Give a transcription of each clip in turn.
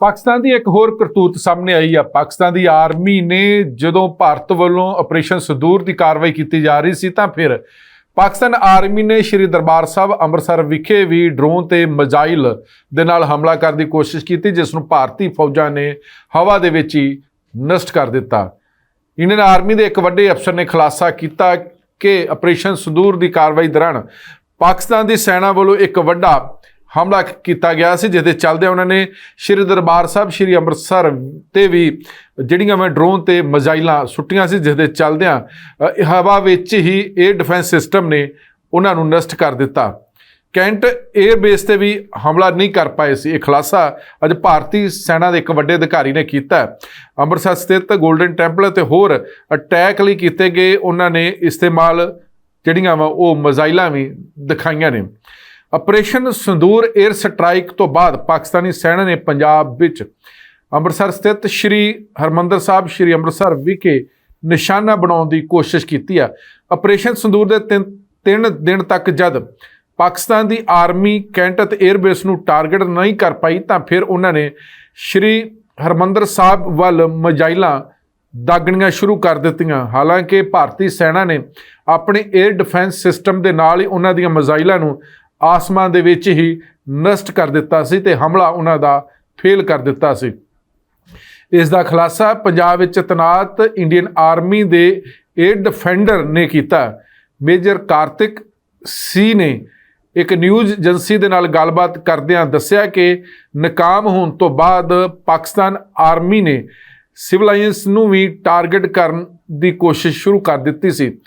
ਪਾਕਿਸਤਾਨ ਦੀ ਇੱਕ ਹੋਰ ਕਰਤੂਤ ਸਾਹਮਣੇ ਆਈ ਆ। ਪਾਕਿਸਤਾਨ ਦੀ ਆਰਮੀ ਨੇ ਜਦੋਂ ਭਾਰਤ ਵੱਲੋਂ ਆਪਰੇਸ਼ਨ ਸੰਦੂਰ ਦੀ ਕਾਰਵਾਈ ਕੀਤੀ ਜਾ ਰਹੀ ਸੀ, ਤਾਂ ਫਿਰ ਪਾਕਿਸਤਾਨ ਆਰਮੀ ਨੇ ਸ਼੍ਰੀ ਦਰਬਾਰ ਸਾਹਿਬ ਅੰਮ੍ਰਿਤਸਰ ਵਿਖੇ ਵੀ ਡਰੋਨ ਤੇ ਮਜ਼ਾਈਲ ਦੇ ਨਾਲ ਹਮਲਾ ਕਰਨ ਦੀ ਕੋਸ਼ਿਸ਼ ਕੀਤੀ, ਜਿਸ ਨੂੰ ਭਾਰਤੀ ਫੌਜਾਂ ਨੇ ਹਵਾ ਦੇ ਵਿੱਚ ਹੀ ਨਸ਼ਟ ਕਰ ਦਿੱਤਾ। ਇੰਡੀਅਨ ਆਰਮੀ ਦੇ ਇੱਕ ਵੱਡੇ ਅਫਸਰ ਨੇ ਖੁਲਾਸਾ ਕੀਤਾ ਕਿ ਆਪਰੇਸ਼ਨ ਸੰਦੂਰ ਦੀ ਕਾਰਵਾਈ ਦੌਰਾਨ ਪਾਕਿਸਤਾਨ ਦੀ ਸੈਨਾ ਵੱਲੋਂ ਇੱਕ ਵੱਡਾ ਹਮਲਾ ਕੀਤਾ ਗਿਆ ਸੀ, ਜਿਸ ਦੇ ਚੱਲਦੇ ਉਹਨਾਂ ਨੇ ਸ਼੍ਰੀ ਦਰਬਾਰ ਸਾਹਿਬ, ਸ਼੍ਰੀ ਅੰਮ੍ਰਿਤਸਰ ਤੇ ਵੀ ਜਿਹੜੀਆਂ ਮੈਂ ਡਰੋਨ ਤੇ ਮਜ਼ਾਈਲਾਂ ਸੁੱਟੀਆਂ ਸੀ, ਜਿਸ ਦੇ ਚੱਲਦਿਆਂ ਹਵਾ ਵਿੱਚ ਹੀ ਏਅਰ ਡਿਫੈਂਸ ਸਿਸਟਮ ਨੇ ਉਹਨਾਂ ਨੂੰ ਨਸ਼ਟ ਕਰ ਦਿੱਤਾ। ਕੈਂਟ 에ਅਰ ਬੇਸ ਤੇ ਵੀ ਹਮਲਾ ਨਹੀਂ ਕਰ ਪਾਏ ਸੀ। ਇਹ ਖਲਾਸਾ ਅੱਜ ਭਾਰਤੀ ਸੈਨਾ ਦੇ ਇੱਕ ਵੱਡੇ ਅਧਿਕਾਰੀ ਨੇ ਕੀਤਾ। ਅੰਮ੍ਰਿਤਸਰ ਸਥਿਤ ਗੋਲਡਨ ਟੈਂਪਲ ਤੇ ਹੋਰ ਅਟੈਕ ਲਈ ਕੀਤੇ ਗਏ ਉਹਨਾਂ ਨੇ ਇਸਤੇਮਾਲ ਜਿਹੜੀਆਂ ਵਾ ਉਹ ਮਜ਼ਾਈਲਾਂ ਵੀ ਦਿਖਾਈਆਂ ਨੇ। ਆਪਰੇਸ਼ਨ ਸੰਦੂਰ 에ਅਰ ਸਟ੍ਰਾਈਕ ਤੋਂ ਬਾਅਦ ਪਾਕਿਸਤਾਨੀ ਸੈਨਾ ਨੇ ਪੰਜਾਬ ਵਿੱਚ ਅੰਮ੍ਰਿਤਸਰ ਸਥਿਤ ਸ਼੍ਰੀ ਹਰਮੰਦਰ ਸਾਹਿਬ, ਸ਼੍ਰੀ ਅੰਮ੍ਰਿਤਸਰ ਵਿਖੇ ਨਿਸ਼ਾਨਾ ਬਣਾਉਣ ਦੀ ਕੋਸ਼ਿਸ਼ ਕੀਤੀ ਆ ਆਪਰੇਸ਼ਨ ਸੰਦੂਰ ਦੇ ਤਿੰਨ ਤਿੰਨ ਦਿਨ ਤੱਕ ਜਦ ਪਾਕਿਸਤਾਨ ਦੀ ਆਰਮੀ ਕੈਂਟਤ 에ਅਰਬੇਸ ਨੂੰ ਟਾਰਗੇਟ ਨਹੀਂ ਕਰ ਪਾਈ, ਤਾਂ ਫਿਰ ਉਹਨਾਂ ਨੇ ਸ਼੍ਰੀ ਹਰਮੰਦਰ ਸਾਹਿਬ ਵੱਲ ਮਜਾਈਲਾਂ ਦਾਗਣੀਆਂ ਸ਼ੁਰੂ ਕਰ ਦਿੱਤੀਆਂ। ਹਾਲਾਂਕਿ ਭਾਰਤੀ ਸੈਨਾ ਨੇ ਆਪਣੇ 에ਅਰ ਡਿਫੈਂਸ ਸਿਸਟਮ ਦੇ ਨਾਲ ਹੀ ਉਹਨਾਂ ਦੀਆਂ ਮਜ਼ਾਇਲਾਂ ਨੂੰ ਆਸਮਾਨ ਦੇ ਵਿੱਚ ਹੀ ਨਸ਼ਟ ਕਰ ਦਿੱਤਾ ਸੀ ਤੇ ਹਮਲਾ ਉਹਨਾਂ ਦਾ ਫੇਲ ਕਰ ਦਿੱਤਾ ਸੀ। ਇਸ ਦਾ ਖੁਲਾਸਾ ਪੰਜਾਬ ਵਿੱਚ ਤੈਨਾਤ ਇੰਡੀਅਨ ਆਰਮੀ ਦੇ ਏਅਰ ਡਿਫੈਂਡਰ ਨੇ ਕੀਤਾ। ਮੇਜਰ ਕਾਰਤਿਕ ਸੀ ਨੇ ਇੱਕ ਨਿਊਜ਼ ਏਜੰਸੀ ਦੇ ਨਾਲ ਗੱਲਬਾਤ ਕਰਦਿਆਂ ਦੱਸਿਆ ਕਿ ਨਾਕਾਮ ਹੋਣ ਤੋਂ ਬਾਅਦ ਪਾਕਿਸਤਾਨ ਆਰਮੀ ਨੇ ਸਿਵਲਾਈਨਸ ਨੂੰ ਵੀ ਟਾਰਗੇਟ ਕਰਨ ਦੀ ਕੋਸ਼ਿਸ਼ ਸ਼ੁਰੂ ਕਰ ਦਿੱਤੀ ਸੀ।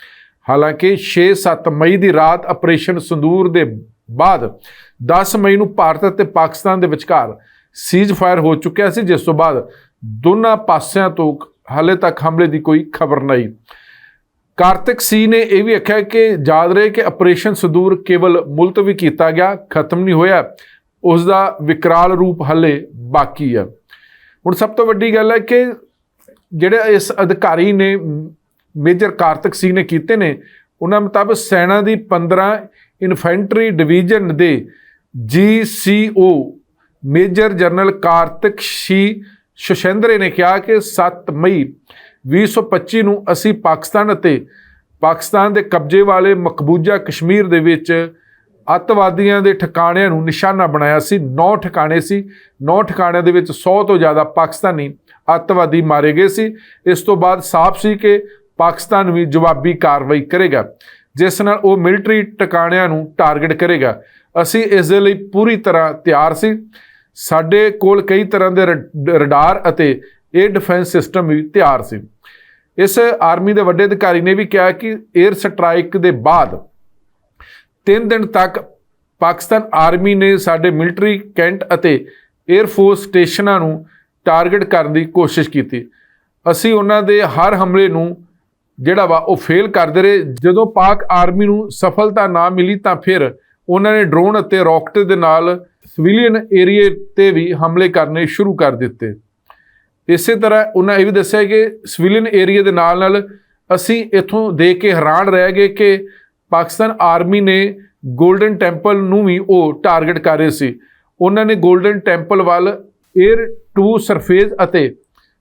ਹਾਲਾਂਕਿ 6-7 ਮਈ ਦੀ ਰਾਤ ਆਪਰੇਸ਼ਨ ਸੰਦੂਰ ਦੇ ਬਾਅਦ 10 ਮਈ ਨੂੰ ਭਾਰਤ ਅਤੇ ਪਾਕਿਸਤਾਨ ਦੇ ਵਿਚਕਾਰ ਸੀਜ਼ ਫਾਇਰ ਹੋ ਚੁੱਕਿਆ ਸੀ, ਜਿਸ ਤੋਂ ਬਾਅਦ ਦੋਨਾਂ ਪਾਸਿਆਂ ਤੋਂ ਹਾਲੇ ਤੱਕ ਹਮਲੇ ਦੀ ਕੋਈ ਖਬਰ ਨਹੀਂ। ਕਾਰਤਿਕ ਸੀ ਨੇ ਇਹ ਵੀ ਆਖਿਆ ਕਿ ਯਾਦ ਰਹੇ ਕਿ ਆਪਰੇਸ਼ਨ ਸੰਦੂਰ ਕੇਵਲ ਮੁਲਤਵੀ ਕੀਤਾ ਗਿਆ, ਖਤਮ ਨਹੀਂ ਹੋਇਆ। ਉਸ ਦਾ ਵਿਕਰਾਲ ਰੂਪ ਹੱਲੇ ਬਾਕੀ ਆ। ਹੁਣ ਸਭ ਤੋਂ ਵੱਡੀ ਗੱਲ ਹੈ ਕਿ ਜਿਹੜੇ ਇਸ ਅਧਿਕਾਰੀ ਨੇ ਮੇਜਰ ਕਾਰਤਿਕ ਸਿੰਘ ਨੇ ਕੀਤੇ ਨੇ, ਉਹਨਾਂ ਮੁਤਾਬਕ ਸੈਨਾ ਦੀ 15 ਇਨਫੈਂਟਰੀ ਡਿਵੀਜ਼ਨ ਦੇ ਜੀਸੀਓ ਮੇਜਰ ਜਨਰਲ ਕਾਰਤਿਕ ਸ਼ੀ ਸ਼ਸ਼ੇਂਦਰੇ ਨੇ ਕਿਹਾ ਕਿ 7 ਮਈ 2025 ਨੂੰ ਅਸੀਂ ਪਾਕਿਸਤਾਨ ਅਤੇ ਪਾਕਿਸਤਾਨ ਦੇ ਕਬਜ਼ੇ ਵਾਲੇ ਮਕਬੂਜ਼ਾ ਕਸ਼ਮੀਰ ਦੇ ਵਿੱਚ ਅੱਤਵਾਦੀਆਂ ਦੇ ਠਿਕਾਣਿਆਂ ਨੂੰ ਨਿਸ਼ਾਨਾ ਬਣਾਇਆ ਸੀ। 9 ਠਿਕਾਣੇ ਸੀ। 9 ਠਿਕਾਣਿਆਂ ਦੇ ਵਿੱਚ 100 ਤੋਂ ਜ਼ਿਆਦਾ ਪਾਕਿਸਤਾਨੀ ਅੱਤਵਾਦੀ ਮਾਰੇ ਗਏ ਸੀ। ਇਸ ਤੋਂ ਬਾਅਦ ਸਾਫ਼ ਸੀ ਕਿ ਪਾਕਿਸਤਾਨ ਵੀ ਜਵਾਬੀ ਕਾਰਵਾਈ ਕਰੇਗਾ। ਜਿਸ ਨਾਲ ਉਹ ਮਿਲਟਰੀ ਟਿਕਾਣਿਆਂ ਨੂੰ ਟਾਰਗੇਟ ਕਰੇਗਾ। ਅਸੀਂ ਇਸ ਦੇ ਲਈ ਪੂਰੀ ਤਰ੍ਹਾਂ ਤਿਆਰ ਸੀ। ਸਾਡੇ ਕੋਲ ਕਈ ਤਰ੍ਹਾਂ ਦੇ ਰਡਾਰ ਅਤੇ ਏਅਰ ਡਿਫੈਂਸ ਸਿਸਟਮ ਵੀ ਤਿਆਰ ਸੀ। ਇਸ ਆਰਮੀ ਦੇ ਵੱਡੇ ਅਧਿਕਾਰੀ ਨੇ ਵੀ ਕਿਹਾ ਕਿ ਏਅਰ ਸਟ੍ਰਾਈਕ ਦੇ ਬਾਅਦ 3 ਦਿਨ ਤੱਕ ਪਾਕਿਸਤਾਨ ਆਰਮੀ ਨੇ ਸਾਡੇ ਮਿਲਟਰੀ ਕੈਂਟ ਅਤੇ 에ਅਰ ਫੋਰਸ ਸਟੇਸ਼ਨਾਂ ਨੂੰ ਟਾਰਗੇਟ ਕਰਨ ਦੀ ਕੋਸ਼ਿਸ਼ ਕੀਤੀ। ਅਸੀਂ ਉਹਨਾਂ ਦੇ ਹਰ ਹਮਲੇ ਨੂੰ ਜਿਹੜਾ ਵਾ ਉਹ ਫੇਲ ਕਰਦੇ ਰਹੇ। ਜਦੋਂ ਪਾਕ ਆਰਮੀ ਨੂੰ ਸਫਲਤਾ ਨਾ ਮਿਲੀ ਤਾਂ ਫਿਰ ਉਹਨਾਂ ਨੇ ਡਰੋਨ ਅਤੇ ਰਾਕਟ ਦੇ ਨਾਲ ਸਿਵਿਲੀਅਨ ਏਰੀਏ ਤੇ ਵੀ ਹਮਲੇ ਕਰਨੇ ਸ਼ੁਰੂ ਕਰ ਦਿੱਤੇ। ਇਸੇ ਤਰ੍ਹਾਂ ਉਹਨਾਂ ਇਹ ਵੀ ਦੱਸਿਆ ਕਿ ਸਿਵਿਲੀਅਨ ਏਰੀਆ ਦੇ ਨਾਲ ਨਾਲ ਅਸੀਂ ਇੱਥੋਂ ਦੇਖ ਕੇ ਹੈਰਾਨ ਰਹਿ ਗਏ ਕਿ ਪਾਕਿਸਤਾਨ ਆਰਮੀ ਨੇ ਗੋਲਡਨ ਟੈਂਪਲ ਨੂੰ ਵੀ ਉਹ ਟਾਰਗੇਟ ਕਰ ਰਹੇ ਸੀ। ਉਹਨਾਂ ਨੇ ਗੋਲਡਨ ਟੈਂਪਲ ਵੱਲ ਏਅਰ ਟੂ ਸਰਫੇਸ ਅਤੇ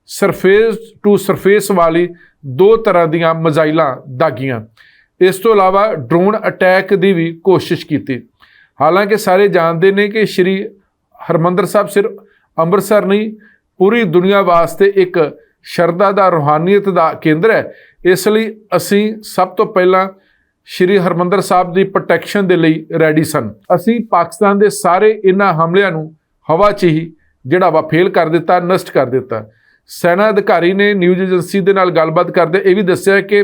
ਸਰਫੇਸ ਟੂ ਸਰਫੇਸ ਵਾਲੀ ਦੋ ਤਰ੍ਹਾਂ ਦੀਆਂ ਮਜ਼ਾਈਲਾਂ ਦਾਗੀਆਂ। ਇਸ ਤੋਂ ਇਲਾਵਾ ਡਰੋਨ ਅਟੈਕ ਦੀ ਵੀ ਕੋਸ਼ਿਸ਼ ਕੀਤੀ। ਹਾਲਾਂਕਿ ਸਾਰੇ ਜਾਣਦੇ ਨੇ ਕਿ ਸ਼੍ਰੀ ਹਰਮੰਦਰ ਸਾਹਿਬ ਸਿਰਫ ਅੰਮ੍ਰਿਤਸਰ ਨਹੀਂ, ਪੂਰੀ ਦੁਨੀਆ ਵਾਸਤੇ ਇੱਕ ਸ਼ਰਧਾ ਦਾ, ਰੂਹਾਨੀਅਤ ਦਾ ਕੇਂਦਰ ਹੈ। ਇਸ ਲਈ ਅਸੀਂ ਸਭ ਤੋਂ ਪਹਿਲਾਂ ਸ਼੍ਰੀ ਹਰਮੰਦਰ ਸਾਹਿਬ ਦੀ ਪ੍ਰੋਟੈਕਸ਼ਨ ਦੇ ਲਈ ਰੈਡੀ ਸਨ। ਅਸੀਂ ਪਾਕਿਸਤਾਨ ਦੇ ਸਾਰੇ ਇਹਨਾਂ ਹਮਲਿਆਂ ਨੂੰ ਹਵਾ 'ਚ ਹੀ ਜਿਹੜਾ ਵਾ ਫੇਲ ਕਰ ਦਿੱਤਾ, ਨਸ਼ਟ ਕਰ ਦਿੱਤਾ। ਸੈਨਾ ਅਧਿਕਾਰੀ ਨੇ ਨਿਊਜ਼ ਏਜੰਸੀ ਦੇ ਨਾਲ ਗੱਲਬਾਤ ਕਰਦੇ ਇਹ ਵੀ ਦੱਸਿਆ ਕਿ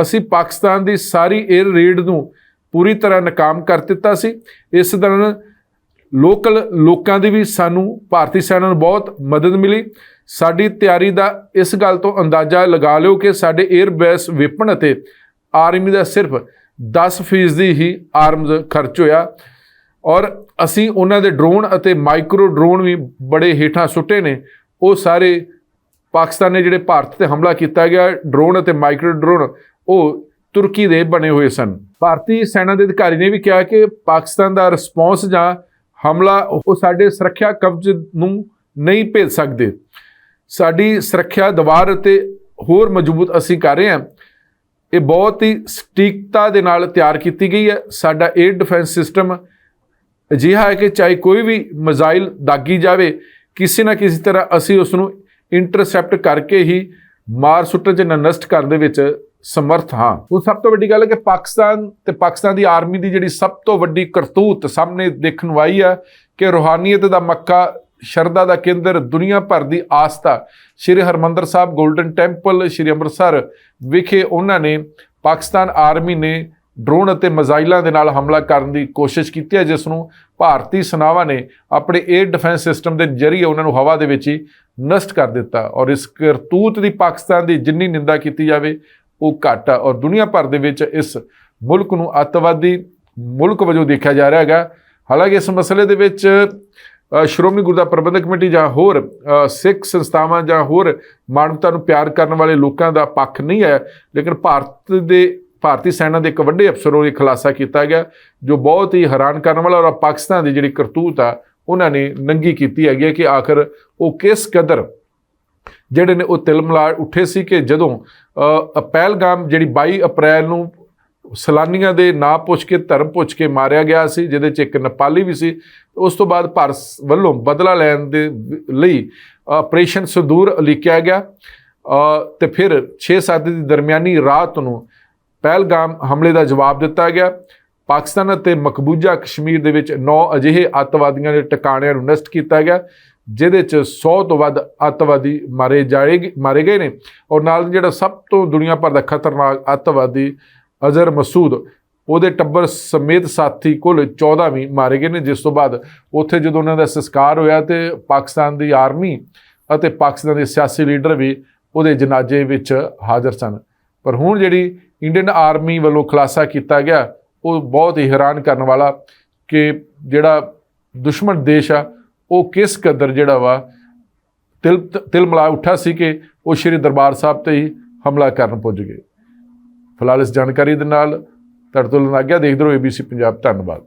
ਅਸੀਂ ਪਾਕਿਸਤਾਨ ਦੀ ਸਾਰੀ 에ਅਰ ਰੇਡ ਨੂੰ ਪੂਰੀ ਤਰ੍ਹਾਂ ਨਾਕਾਮ ਕਰ ਦਿੱਤਾ ਸੀ। ਇਸ ਦੌਰਾਨ ਲੋਕਲ ਲੋਕਾਂ ਦੀ ਵੀ ਸਾਨੂੰ ਭਾਰਤੀ ਸੈਨਾ ਨੂੰ ਬਹੁਤ ਮਦਦ ਮਿਲੀ। ਸਾਡੀ ਤਿਆਰੀ ਦਾ ਇਸ ਗੱਲ ਤੋਂ ਅੰਦਾਜ਼ਾ ਲਗਾ ਲਿਓ ਕਿ ਸਾਡੇ 에ਅਰ ਬੇਸ ਵਿਪਨ ਅਤੇ ਆਰਮੀ ਦਾ ਸਿਰਫ 10% ਦੀ ਹੀ ਆਰਮਜ਼ ਖਰਚ ਹੋਇਆ ਔਰ ਅਸੀਂ ਉਹਨਾਂ ਦੇ ਡਰੋਨ ਅਤੇ ਮਾਈਕਰੋ ਡਰੋਨ ਵੀ ਬੜੇ ਹੇਠਾਂ ਸੁੱਟੇ ਨੇ। ਉਹ ਸਾਰੇ ਪਾਕਿਸਤਾਨ ਨੇ ਜਿਹੜੇ ਭਾਰਤ ਤੇ ਹਮਲਾ ਕੀਤਾ ਗਿਆ ਡਰੋਨ ਅਤੇ ਮਾਈਕਰੋ ਡਰੋਨ ਉਹ ਤੁਰਕੀ ਦੇ ਬਣੇ ਹੋਏ ਸਨ। ਭਾਰਤੀ ਸੈਨਾ ਦੇ ਅਧਿਕਾਰੀ ਨੇ ਵੀ ਕਿਹਾ ਕਿ ਪਾਕਿਸਤਾਨ ਦਾ ਰਿਸਪੌਂਸ ਜਾਂ ਹਮਲਾ ਉਹ ਸਾਡੇ ਸੁਰੱਖਿਆ ਕਵਚ ਨੂੰ ਨਹੀਂ ਭੇਜ ਸਕਦੇ। ਸਾਡੀ ਸੁਰੱਖਿਆ ਦੀਵਾਰ ਅਤੇ ਹੋਰ ਮਜ਼ਬੂਤ ਅਸੀਂ ਕਰ ਰਹੇ ਹਾਂ। ਇਹ ਬਹੁਤ ਹੀ ਸਟੀਕਤਾ ਦੇ ਨਾਲ ਤਿਆਰ ਕੀਤੀ ਗਈ ਹੈ। ਸਾਡਾ 에ਅਰ ਡਿਫੈਂਸ ਸਿਸਟਮ ਅਜਿਹਾ ਹੈ ਕਿ ਚਾਹੇ ਕੋਈ ਵੀ ਮਿਜ਼ਾਈਲ ਦਾਗੀ ਜਾਵੇ, ਕਿਸੇ ਨਾ ਕਿਸੇ ਤਰ੍ਹਾਂ ਅਸੀਂ ਉਸ ਨੂੰ ਇੰਟਰਸੈਪਟ ਕਰਕੇ ਹੀ ਮਾਰ ਸੁੱਟਣ ਚ ਨਸ਼ਟ ਕਰਨ ਦੇ ਵਿੱਚ ਸਮਰਥ ਹਾਂ। ਉਹ ਸਭ ਤੋਂ ਵੱਡੀ ਗੱਲ ਹੈ ਕਿ ਪਾਕਿਸਤਾਨ ਤੇ ਪਾਕਿਸਤਾਨ ਦੀ ਆਰਮੀ ਦੀ ਜਿਹੜੀ ਸਭ ਤੋਂ ਵੱਡੀ ਕਰਤੂਤ ਸਾਹਮਣੇ ਦੇਖਣ ਨੂੰ ਆਈ ਆ ਕਿ ਰੋਹਾਨੀਅਤ ਦਾ ਮੱਕਾ, ਸ਼ਰਧਾ ਦਾ ਕੇਂਦਰ, ਦੁਨੀਆ ਭਰ ਦੀ ਆਸਥਾ। ਸ਼੍ਰੀ ਹਰਮੰਦਰ ਸਾਹਿਬ 골ਡਨ ਟੈਂਪਲ, ਸ਼੍ਰੀ ਅੰਮ੍ਰਿਤਸਰ ਵਿਖੇ ਉਹਨਾਂ ਨੇ ਪਾਕਿਸਤਾਨ ਆਰਮੀ ਨੇ ਡਰੋਨ ਅਤੇ ਮਿਜ਼ਾਈਲਾਂ ਦੇ ਨਾਲ ਹਮਲਾ ਕਰਨ ਦੀ ਕੋਸ਼ਿਸ਼ ਕੀਤੀ ਹੈ, ਜਿਸ ਨੂੰ ਭਾਰਤੀ ਸੈਨਾਵਾਂ ਨੇ ਆਪਣੇ 에ਅਰ ਡਿਫੈਂਸ ਸਿਸਟਮ ਦੇ ਜ਼ਰੀਏ ਉਹਨਾਂ ਨੂੰ ਹਵਾ ਦੇ ਵਿੱਚ ਹੀ ਨਸ਼ਟ ਕਰ ਦਿੱਤਾ ਔਰ ਇਸ ਕਰਤੂਤ ਦੀ ਪਾਕਿਸਤਾਨ ਦੀ ਜਿੰਨੀ ਨਿੰਦਾ ਕੀਤੀ ਜਾਵੇ, ਉਹ ਘੱਟ ਆ। ਔਰ ਦੁਨੀਆ ਭਰ ਦੇ ਵਿੱਚ ਇਸ ਮੁਲਕ ਨੂੰ ਅੱਤਵਾਦੀ ਮੁਲਕ ਵਜੋਂ ਦੇਖਿਆ ਜਾ ਰਿਹਾ ਹੈਗਾ। ਹਾਲਾਂਕਿ ਇਸ ਮਸਲੇ ਦੇ ਵਿੱਚ ਸ਼੍ਰੋਮਣੀ ਗੁਰਦੁਆਰਾ ਪ੍ਰਬੰਧਕ ਕਮੇਟੀ ਜਾਂ ਹੋਰ ਸਿੱਖ ਸੰਸਥਾਵਾਂ ਜਾਂ ਹੋਰ ਮਾਨਵਤਾ ਨੂੰ ਪਿਆਰ ਕਰਨ ਵਾਲੇ ਲੋਕਾਂ ਦਾ ਪੱਖ ਨਹੀਂ ਹੈ ਲੇਕਿਨ ਭਾਰਤ ਦੇ ਭਾਰਤੀ ਸੈਨਾ ਦੇ ਇੱਕ ਵੱਡੇ ਅਫਸਰੋਂ ਇਹ ਖੁਲਾਸਾ ਕੀਤਾ ਗਿਆ ਜੋ ਬਹੁਤ ਹੀ ਹੈਰਾਨ ਕਰਨ ਵਾਲਾ ਔਰ ਪਾਕਿਸਤਾਨ ਦੀ ਜਿਹੜੀ ਕਰਤੂਤ ਆ ਉਹਨਾਂ ਨੇ ਨੰਗੀ ਕੀਤੀ ਹੈਗੀ ਹੈ ਕਿ ਆਖਰ ਉਹ ਕਿਸ ਕਦਰ ਜਿਹੜੇ ਨੇ ਉਹ ਤਿਲ ਮਿਲਾ ਉੱਠੇ ਸੀ ਕਿ ਜਦੋਂ ਪਹਿਲਗਾਮ ਜਿਹੜੀ 22 ਅਪ੍ਰੈਲ ਨੂੰ ਸਲਾਨੀਆਂ ਦੇ ਨਾਂ ਪੁੱਛ ਕੇ ਧਰਮ ਪੁੱਛ ਕੇ ਮਾਰਿਆ ਗਿਆ ਸੀ ਜਿਹਦੇ ਚ ਇੱਕ ਨੇਪਾਲੀ ਵੀ ਸੀ ਉਸ ਤੋਂ ਬਾਅਦ ਭਾਰਤ ਵੱਲੋਂ ਬਦਲਾ ਲੈਣ ਦੇ ਲਈ ਆਪਰੇਸ਼ਨ ਸੰਦੂਰ ਲਿਖਿਆ ਗਿਆ ਅ, ਤੇ ਫਿਰ 6-7 ਦੀ ਦਰਮਿਆਨੀ ਰਾਤ ਨੂੰ ਪਹਿਲਗਾਮ ਹਮਲੇ ਦਾ ਜਵਾਬ ਦਿੱਤਾ ਗਿਆ। ਪਾਕਿਸਤਾਨ ਅਤੇ ਮਕਬੂਜ਼ਾ ਕਸ਼ਮੀਰ ਦੇ ਵਿੱਚ 9 ਅਜਿਹੇ ਅੱਤਵਾਦੀਆਂ ਦੇ ਟਿਕਾਣਿਆਂ ਨੂੰ ਨਸ਼ਟ ਕੀਤਾ ਗਿਆ, ਜਿਹਦੇ ਚ 100 ਤੋਂ ਵੱਧ ਅੱਤਵਾਦੀ ਮਾਰੇ ਜਾਏਗੇ ਮਾਰੇ ਗਏ ਨੇ ਔਰ ਨਾਲ ਜਿਹੜਾ ਸਭ ਤੋਂ ਦੁਨੀਆ ਭਰ ਦਾ ਖਤਰਨਾਕ ਅੱਤਵਾਦੀ ਅਜ਼ਰ ਮਸੂਦ, ਉਹਦੇ ਟੱਬਰ ਸਮੇਤ ਸਾਥੀ ਕੁੱਲ 14 ਵੀ ਮਾਰੇ ਗਏ ਨੇ, ਜਿਸ ਤੋਂ ਬਾਅਦ ਉੱਥੇ ਜਦੋਂ ਉਹਨਾਂ ਦਾ ਸੰਸਕਾਰ ਹੋਇਆ ਤੇ ਪਾਕਿਸਤਾਨ ਦੀ ਆਰਮੀ ਅਤੇ ਪਾਕਿਸਤਾਨ ਦੇ ਸਿਆਸੀ ਲੀਡਰ ਵੀ ਉਹਦੇ ਜਨਾਜ਼ੇ ਵਿੱਚ ਹਾਜ਼ਰ ਸਨ। ਪਰ ਹੁਣ ਜਿਹੜੀ ਇੰਡੀਅਨ ਆਰਮੀ ਵੱਲੋਂ ਖੁਲਾਸਾ ਕੀਤਾ ਗਿਆ, ਉਹ ਬਹੁਤ ਹੀ ਹੈਰਾਨ ਕਰਨ ਵਾਲਾ ਕਿ ਜਿਹੜਾ ਦੁਸ਼ਮਣ ਦੇਸ਼ ਆ, ਉਹ ਕਿਸ ਕਦਰ ਜਿਹੜਾ ਵਾ ਤਿਲ ਤਿਲ ਮਿਲਾ ਉੱਠਾ ਸੀ ਕਿ ਉਹ ਸ਼੍ਰੀ ਦਰਬਾਰ ਸਾਹਿਬ ਤੇ ਹੀ ਹਮਲਾ ਕਰਨ ਪੁੱਜ ਗਏ। ਫਿਲਹਾਲ ਇਸ ਜਾਣਕਾਰੀ ਦੇ ਨਾਲ ਤੁਹਾਡੇ ਤੋਂ ਲਨਾਗਿਆ ਦੇਖਦੇ ਰਹੋ ABC ਪੰਜਾਬ, ਧੰਨਵਾਦ।